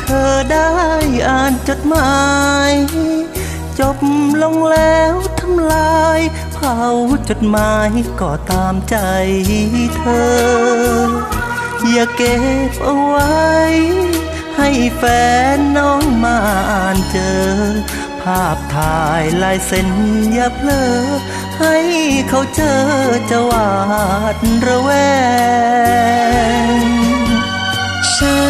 เธอได้อ่านจดหมาย จบลงแล้วทำลายเผาจดหมายก็ตามใจเธอ อย่าเก็บเอาไว้ ให้แฟนน้องมาอ่านเจอ ภาพถ่ายลายเซ็นอย่าเพลอ ให้เขาเจอจะหวาดระแวงฉัน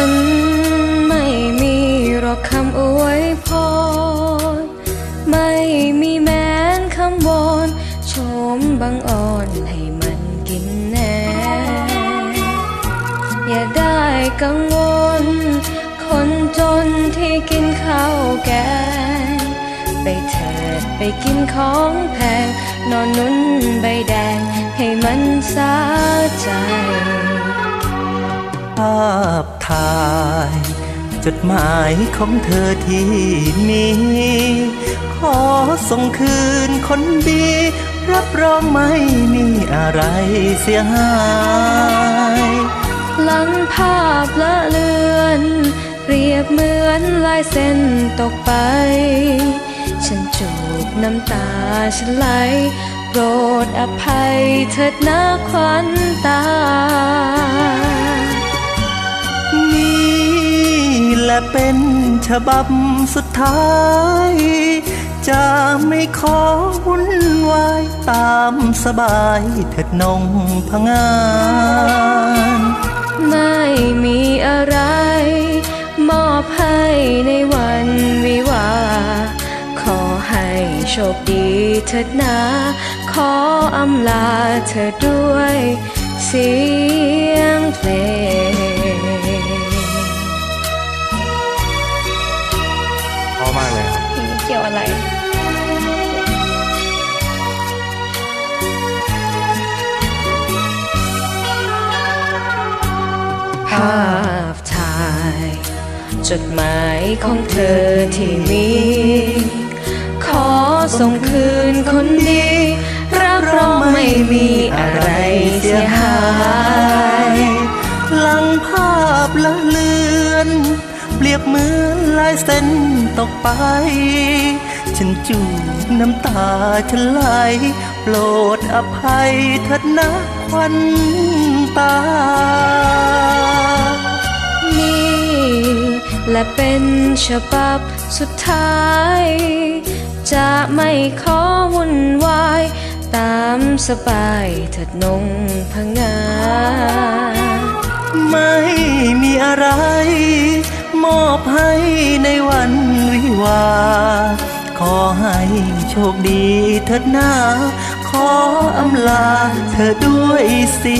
มบังอ่อนให้มันกินแน่ อย่าได้กังวล คนจนที่กินข้าวแกง ไปเถิดไปกินของแพง นอนนุ่นใบแดง ให้มันสาใจ ภาพถ่าย จดหมายของเธอที่มีขอส่งคืนคนดี รับรองไม่มีอะไรเสียหาย หลังภาพละเลือน เปรียบเหมือนลายเส้นตกไป ฉันจูบน้ำตาฉันไหลโปรดอภัยเถิดนะควันตา นี่แหละเป็นฉบับสุดท้าย จะไม่ขอวุ่นวายตามสบายเถิดนงพงาน ไม่มีอะไร มอบให้ในวันวิวา ขอให้โชคดีเถิดนา ขออำลาเธอด้วยเสียงเพลง กี่ยวอะไรภาพถ่าย จดหมายของเธอที่มี ขอส่งคืนคนดีรับรองไม่มีอะไรเสียหาย หลังภาพละเลือน เปรียบเหมือนายเส้นตกไป ฉันจูบน้ำตาฉันไหลโปรดอภัยเถิดนะควันตา นี่และเป็นฉบับสุดท้าย จะไม่ขอวุ่นวาย ตามสบายเถิดนงพงา ไม่มีอะไร มอบให้ในวันวิวา ขอให้โชคดีเถิดหน้า ขออำลาเธอด้วยสี